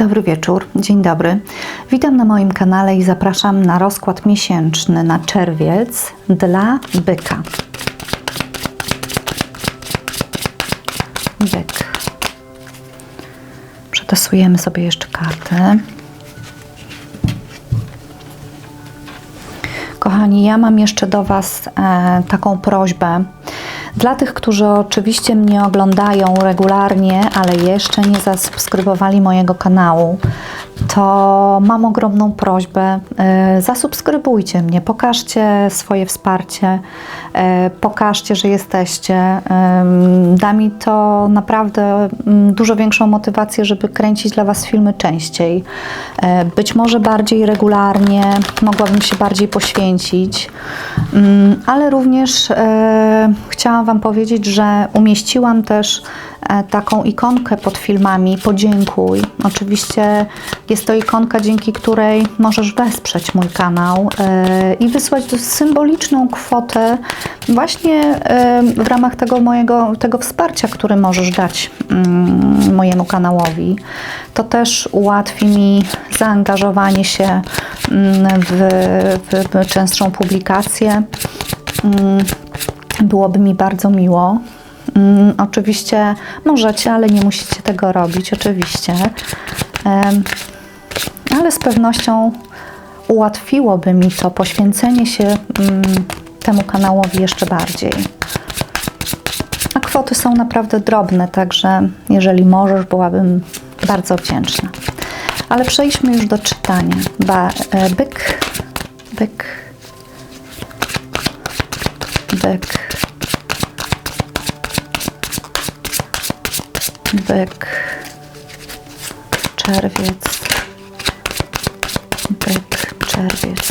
Dobry wieczór, dzień dobry. Witam na moim kanale i zapraszam na rozkład miesięczny na czerwiec dla byka. Byk. Przetasujemy sobie jeszcze karty. Kochani, ja mam jeszcze do Was e, taką prośbę. Dla tych, którzy oczywiście mnie oglądają regularnie, ale jeszcze nie zasubskrybowali mojego kanału, to mam ogromną prośbę. e, Zasubskrybujcie mnie, pokażcie swoje wsparcie, e, pokażcie, że jesteście. Em, Da mi to naprawdę mm, dużo większą motywację, żeby kręcić dla Was filmy częściej. E, Być może bardziej regularnie, mogłabym się bardziej poświęcić, Mm, ale również e, chciałam Wam powiedzieć, że umieściłam też e, taką ikonkę pod filmami Podziękuj. Oczywiście jest to ikonka, dzięki której możesz wesprzeć mój kanał e, i wysłać symboliczną kwotę właśnie e, w ramach tego mojego tego wsparcia, które możesz dać mm, mojemu kanałowi. To też ułatwi mi zaangażowanie się mm, w, w, w częstszą publikację. Mm, Byłoby mi bardzo miło. Mm, Oczywiście możecie, ale nie musicie tego robić, oczywiście. Ale z pewnością ułatwiłoby mi to poświęcenie się mm, temu kanałowi jeszcze bardziej. A kwoty są naprawdę drobne, także jeżeli możesz, byłabym bardzo wdzięczna. Ale przejdźmy już do czytania. Ba, e, byk, byk, byk, byk, czerwiec, byk, czerwiec.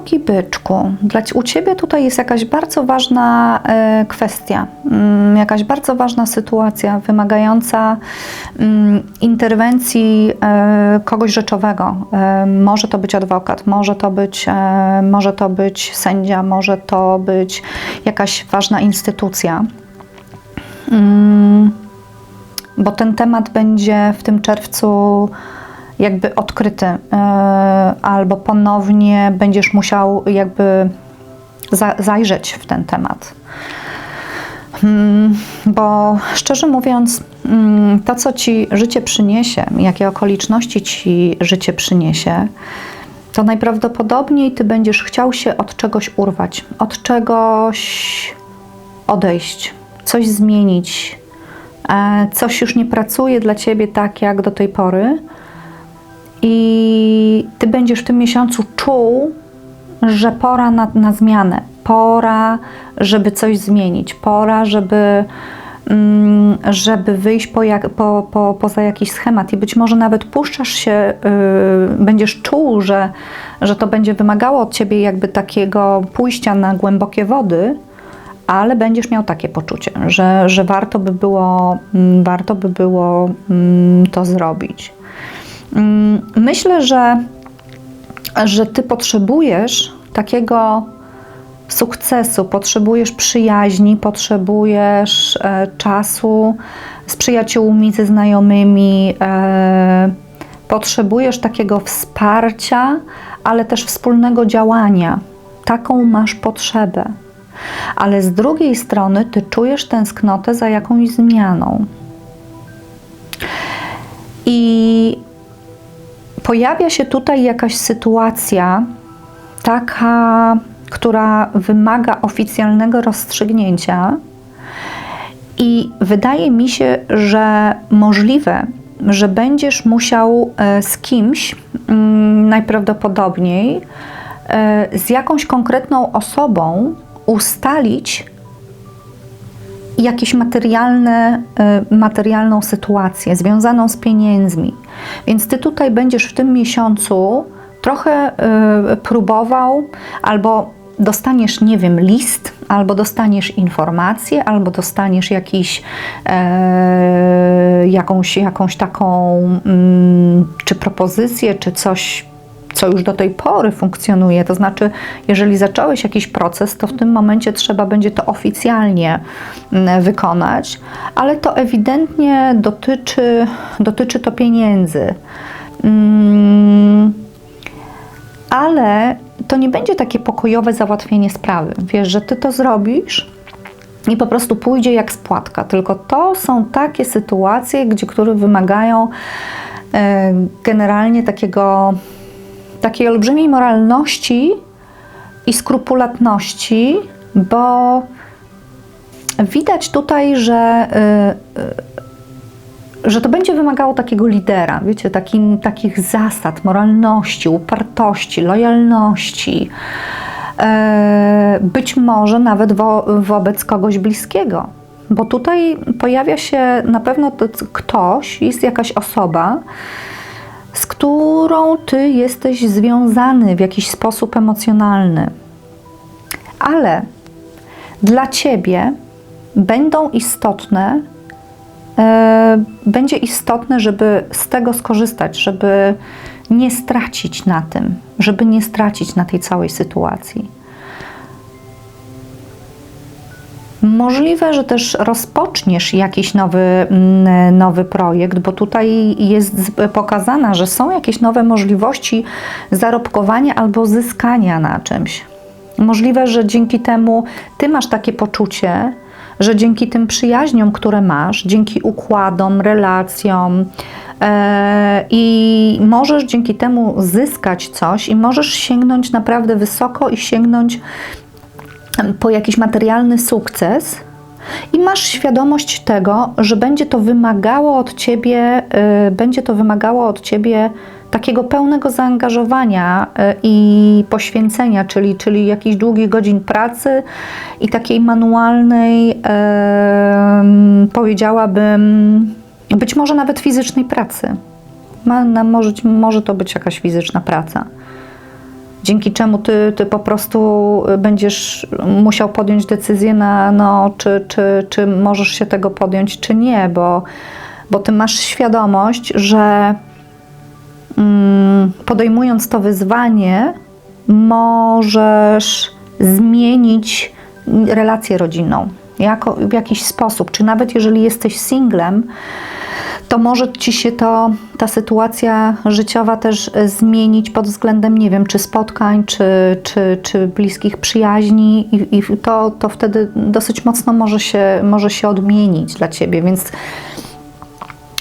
Drogi byczku, dla u Ciebie tutaj jest jakaś bardzo ważna e, kwestia, mm, jakaś bardzo ważna sytuacja wymagająca mm, interwencji e, kogoś rzeczowego. E, może to być adwokat, może to być, może to być sędzia, może to być jakaś ważna instytucja. Mm, bo ten temat będzie w tym czerwcu jakby odkryty, e, albo ponownie będziesz musiał jakby za, zajrzeć w ten temat. Mm, Bo szczerze mówiąc, mm, to co ci życie przyniesie, jakie okoliczności ci życie przyniesie, to najprawdopodobniej ty będziesz chciał się od czegoś urwać, od czegoś odejść, coś zmienić, e, coś już nie pracuje dla ciebie tak jak do tej pory i ty będziesz w tym miesiącu czuł, że pora na, na zmianę, pora, żeby coś zmienić, pora, żeby, mm, żeby wyjść po jak, po, po, poza jakiś schemat. I być może nawet puszczasz się, yy, będziesz czuł, że, że to będzie wymagało od ciebie jakby takiego pójścia na głębokie wody, ale będziesz miał takie poczucie, że, że warto by było, mm, warto by było mm, to zrobić. Mm, Myślę, że, że ty potrzebujesz takiego sukcesu, potrzebujesz przyjaźni, potrzebujesz e, czasu z przyjaciółmi, ze znajomymi, e, potrzebujesz takiego wsparcia, ale też wspólnego działania. Taką masz potrzebę. Ale z drugiej strony ty czujesz tęsknotę za jakąś zmianą. Pojawia się tutaj jakaś sytuacja taka, która wymaga oficjalnego rozstrzygnięcia, i wydaje mi się, że możliwe, że będziesz musiał e, z kimś, mm, najprawdopodobniej e, z jakąś konkretną osobą ustalić, jakieś materialne, y, materialną sytuację związaną z pieniędzmi. Więc ty tutaj będziesz w tym miesiącu trochę y, próbował albo dostaniesz, nie wiem, list, albo dostaniesz informację, albo dostaniesz jakiś, e, jakąś, jakąś taką, mm, czy propozycję, czy coś, co już do tej pory funkcjonuje. To znaczy, jeżeli zacząłeś jakiś proces, to w tym momencie trzeba będzie to oficjalnie mm, wykonać, ale to ewidentnie dotyczy, dotyczy to pieniędzy. Mm, ale to nie będzie takie pokojowe załatwienie sprawy. Wiesz, że ty to zrobisz i po prostu pójdzie jak spłatka. Tylko to są takie sytuacje, gdzie, które wymagają e, generalnie takiego, takiej olbrzymiej moralności i skrupulatności, bo widać tutaj, że e, że to będzie wymagało takiego lidera, wiecie, takim, takich zasad, moralności, upartości, lojalności, e, być może nawet wo, wobec kogoś bliskiego. Bo tutaj pojawia się na pewno to ktoś, jest jakaś osoba, z którą ty jesteś związany w jakiś sposób emocjonalny. Ale dla ciebie będą istotne E, będzie istotne, żeby z tego skorzystać, żeby nie stracić na tym, żeby nie stracić na tej całej sytuacji. Możliwe, że też rozpoczniesz jakiś nowy, mm, nowy projekt, bo tutaj jest pokazana, że są jakieś nowe możliwości zarobkowania albo zyskania na czymś. Możliwe, że dzięki temu ty masz takie poczucie, że dzięki tym przyjaźniom, które masz, dzięki układom, relacjom, e, i możesz dzięki temu zyskać coś, i możesz sięgnąć naprawdę wysoko i sięgnąć po jakiś materialny sukces, i masz świadomość tego, że będzie to wymagało od ciebie, y, będzie to wymagało od ciebie takiego pełnego zaangażowania y, i poświęcenia, czyli, czyli jakichś długich godzin pracy i takiej manualnej, powiedziałabym, być może nawet fizycznej pracy. może, może to być jakaś fizyczna praca dzięki czemu ty, ty po prostu będziesz musiał podjąć decyzję na no, czy, czy, czy możesz się tego podjąć, czy nie, bo, bo ty masz świadomość, że mm, podejmując to wyzwanie, możesz zmienić relację rodzinną jako, w jakiś sposób, czy nawet jeżeli jesteś singlem, to może ci się to, ta sytuacja życiowa też zmienić pod względem, nie wiem, czy spotkań, czy, czy, czy bliskich przyjaźni, i, i to, to wtedy dosyć mocno może się, może się odmienić dla ciebie, więc.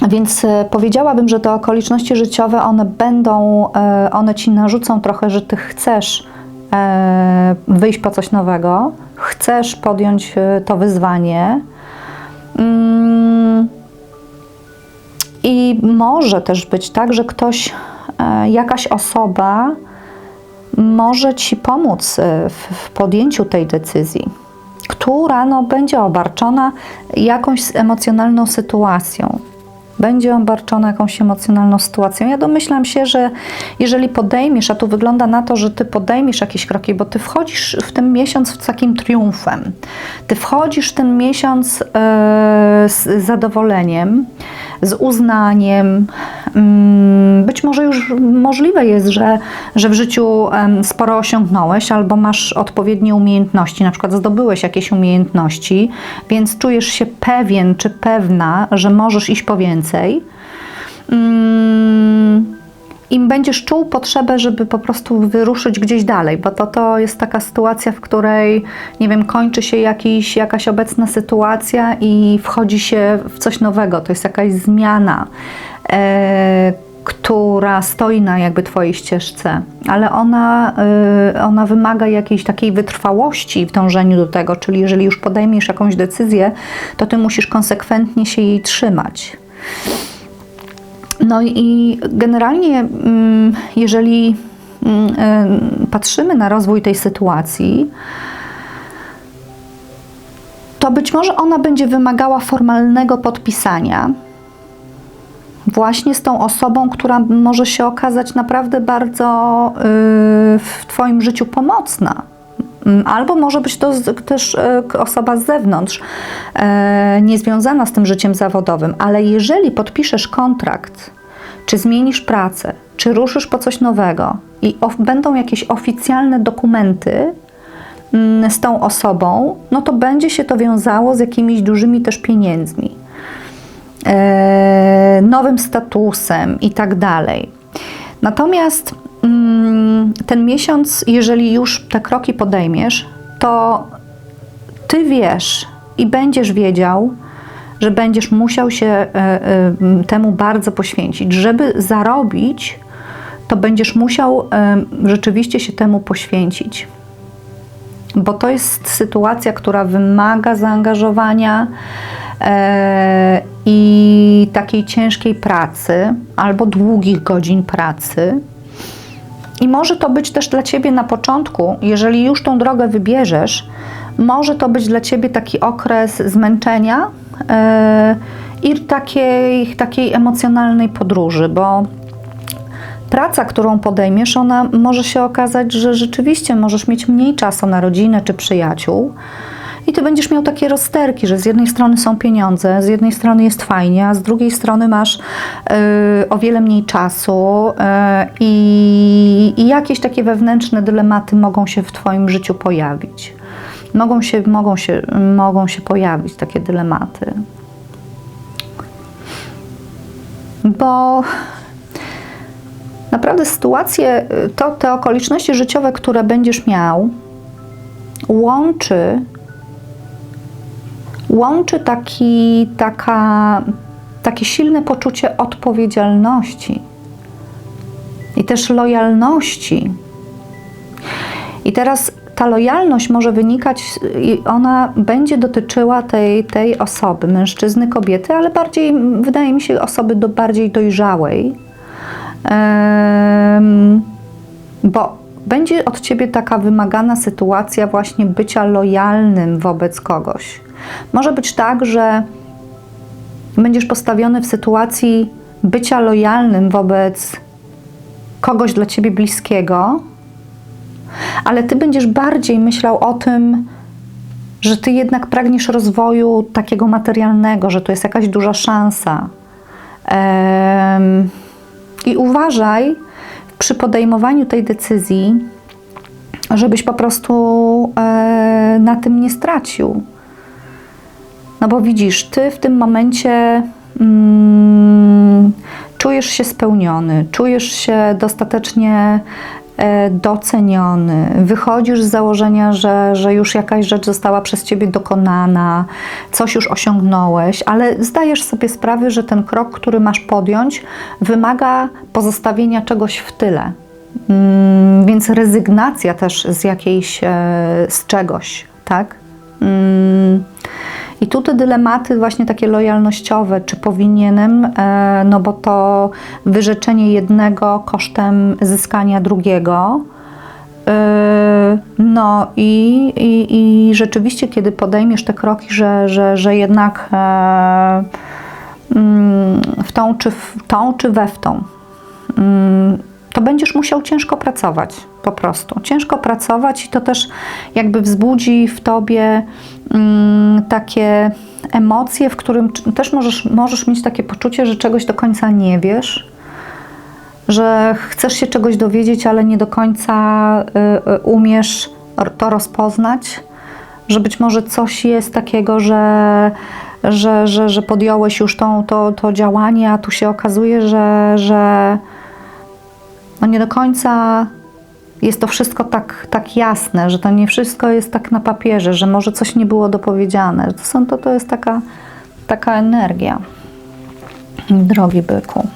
Więc e, powiedziałabym, że te okoliczności życiowe, one będą, e, one ci narzucą trochę, że ty chcesz e, wyjść po coś nowego, chcesz podjąć to wyzwanie. I może też być tak, że ktoś, jakaś osoba może ci pomóc w podjęciu tej decyzji, która no, będzie obarczona jakąś emocjonalną sytuacją będzie obarczona jakąś emocjonalną sytuacją. Ja domyślam się, że jeżeli podejmiesz, a tu wygląda na to, że ty podejmiesz jakieś kroki, bo ty wchodzisz w ten miesiąc z takim triumfem, ty wchodzisz w ten miesiąc yy, z zadowoleniem, z uznaniem. Mm, być może już możliwe jest, że, że w życiu sporo osiągnąłeś albo masz odpowiednie umiejętności, na przykład zdobyłeś jakieś umiejętności, więc czujesz się pewien czy pewna, że możesz iść po więcej. Mm, im będziesz czuł potrzebę, żeby po prostu wyruszyć gdzieś dalej, bo to, to jest taka sytuacja, w której, nie wiem, kończy się jakiś, jakaś obecna sytuacja i wchodzi się w coś nowego, to jest jakaś zmiana. E, która stoi na jakby Twojej ścieżce, ale ona, y, ona wymaga jakiejś takiej wytrwałości w dążeniu do tego, czyli jeżeli już podejmiesz jakąś decyzję, to Ty musisz konsekwentnie się jej trzymać. No i generalnie, mm, jeżeli mm, y, patrzymy na rozwój tej sytuacji, to być może ona będzie wymagała formalnego podpisania właśnie z tą osobą, która może się okazać naprawdę bardzo yy, w Twoim życiu pomocna. Mm, Albo może być to też e, osoba z zewnątrz, e, niezwiązana z tym życiem zawodowym, ale jeżeli podpiszesz kontrakt, czy zmienisz pracę, czy ruszysz po coś nowego i będą jakieś oficjalne dokumenty mm, z tą osobą, no to będzie się to wiązało z jakimiś dużymi też pieniędzmi e, nowym statusem i tak dalej. Natomiast ten miesiąc, jeżeli już te kroki podejmiesz, to ty wiesz i będziesz wiedział, że będziesz musiał się e, e, temu bardzo poświęcić. Żeby zarobić, to będziesz musiał rzeczywiście się temu poświęcić bo to jest sytuacja, która wymaga zaangażowania e, i takiej ciężkiej pracy albo długich godzin pracy. I może to być też dla Ciebie na początku, jeżeli już tą drogę wybierzesz, może to być dla Ciebie taki okres zmęczenia e, i takiej, takiej emocjonalnej podróży, bo praca, którą podejmiesz, ona może się okazać, że rzeczywiście możesz mieć mniej czasu na rodzinę czy przyjaciół. I ty będziesz miał takie rozterki, że z jednej strony są pieniądze, z jednej strony jest fajnie, a z drugiej strony masz y, o wiele mniej czasu y, i, i jakieś takie wewnętrzne dylematy mogą się w Twoim życiu pojawić. Mogą się, mogą się, mogą się pojawić takie dylematy. Bo naprawdę sytuacje, y, to te okoliczności życiowe, które będziesz miał, łączy, łączy taki, taka, takie silne poczucie odpowiedzialności i też lojalności. I teraz ta lojalność może wynikać, i ona będzie dotyczyła tej, tej osoby, mężczyzny, kobiety, ale bardziej, wydaje mi się, osoby do bardziej dojrzałej. Em, bo będzie od ciebie taka wymagana sytuacja właśnie bycia lojalnym wobec kogoś. Może być tak, że będziesz postawiony w sytuacji bycia lojalnym wobec kogoś dla ciebie bliskiego, ale ty będziesz bardziej myślał o tym, że ty jednak pragniesz rozwoju takiego materialnego, że to jest jakaś duża szansa. I uważaj przy podejmowaniu tej decyzji, żebyś po prostu e, na tym nie stracił. No bo widzisz, ty w tym momencie mm, czujesz się spełniony, czujesz się dostatecznie doceniony, wychodzisz z założenia, że, że już jakaś rzecz została przez ciebie dokonana, coś już osiągnąłeś, ale zdajesz sobie sprawę, że ten krok, który masz podjąć, wymaga pozostawienia czegoś w tyle. Mm, więc rezygnacja też z jakiejś, e, z czegoś, tak? I tu te dylematy właśnie takie lojalnościowe, czy powinienem, e, no bo to wyrzeczenie jednego kosztem zyskania drugiego. E, No i, i, i rzeczywiście, kiedy podejmiesz te kroki, że, że, że jednak e, mm, w tą czy w tą, czy we w tą, mm, to będziesz musiał ciężko pracować, po prostu. Ciężko pracować i to też jakby wzbudzi w tobie takie emocje, w którym też możesz, możesz mieć takie poczucie, że czegoś do końca nie wiesz, że chcesz się czegoś dowiedzieć, ale nie do końca y, y, umiesz to rozpoznać, że być może coś jest takiego, że, że, że, że podjąłeś już tą, to, to działanie, a tu się okazuje, że, że no nie do końca jest to wszystko tak, tak jasne, że to nie wszystko jest tak na papierze, że może coś nie było dopowiedziane. To, są, to, to jest taka, taka energia. Drogi byku.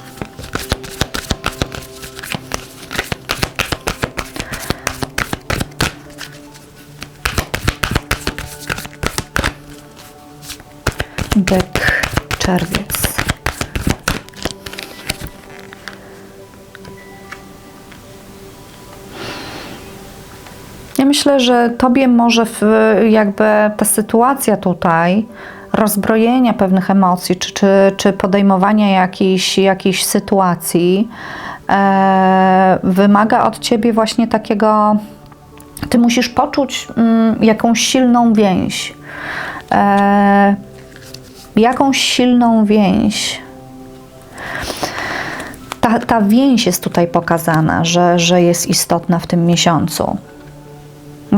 Byk, czerwiec. Myślę, że tobie może jakby ta sytuacja tutaj, rozbrojenia pewnych emocji, czy, czy, czy podejmowania jakiejś, jakiejś sytuacji, e, wymaga od ciebie właśnie takiego. Ty musisz poczuć mm, jakąś silną więź. E, jakąś silną więź. Ta, ta więź jest tutaj pokazana, że, że jest istotna w tym miesiącu.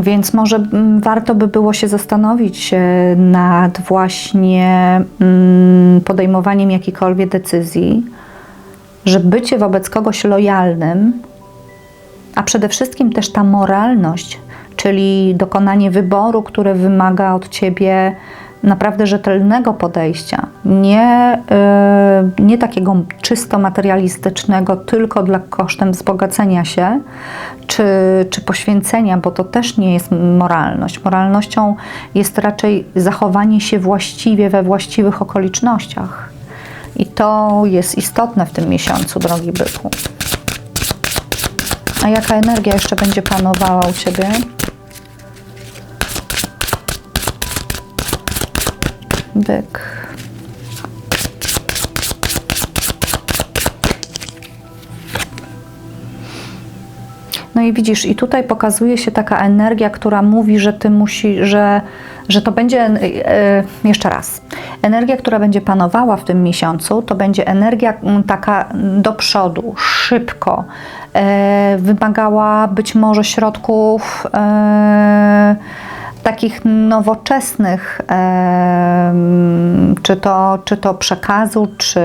Więc może mm, warto by było się zastanowić e, nad właśnie mm, podejmowaniem jakiejkolwiek decyzji, że bycie wobec kogoś lojalnym, a przede wszystkim też ta moralność, czyli dokonanie wyboru, które wymaga od ciebie naprawdę rzetelnego podejścia, nie, yy, nie takiego czysto materialistycznego, tylko dla kosztem wzbogacenia się, czy, czy poświęcenia, bo to też nie jest moralność. Moralnością jest raczej zachowanie się właściwie we właściwych okolicznościach. I to jest istotne w tym miesiącu, drogi byku. A jaka energia jeszcze będzie panowała u Ciebie? Byk. No i widzisz, i tutaj pokazuje się taka energia, która mówi, że ty musi, że, że to będzie, e, jeszcze raz, energia, która będzie panowała w tym miesiącu, to będzie energia taka do przodu, szybko, e, wymagała być może środków e, takich nowoczesnych, czy to, czy to przekazu, czy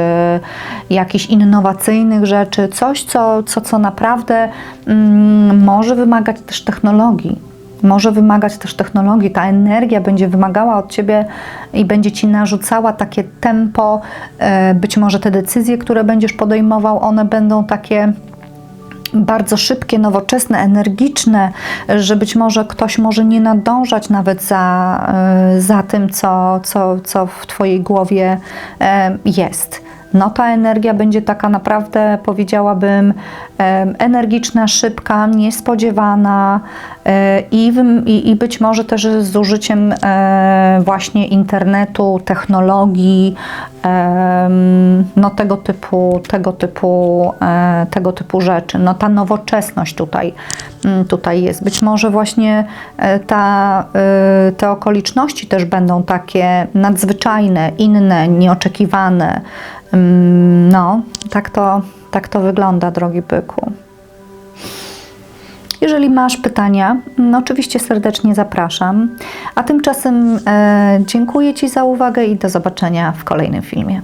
jakichś innowacyjnych rzeczy, coś, co, co, co naprawdę mm, może wymagać też technologii. Może wymagać też technologii. Ta energia będzie wymagała od ciebie i będzie ci narzucała takie tempo. E, być może te decyzje, które będziesz podejmował, one będą takie bardzo szybkie, nowoczesne, energiczne, że być może ktoś może nie nadążać nawet za, e, za tym, co, co, co w Twojej głowie e, jest. No ta energia będzie taka naprawdę, powiedziałabym, e, energiczna, szybka, niespodziewana i, i, i być może też z użyciem właśnie internetu, technologii, no tego typu, tego typu, tego typu rzeczy. No ta nowoczesność tutaj, tutaj jest. Być może właśnie ta, te okoliczności też będą takie nadzwyczajne, inne, nieoczekiwane. No, tak to, tak to wygląda, drogi byku. Jeżeli masz pytania, no oczywiście serdecznie zapraszam. A tymczasem e, dziękuję Ci za uwagę i do zobaczenia w kolejnym filmie.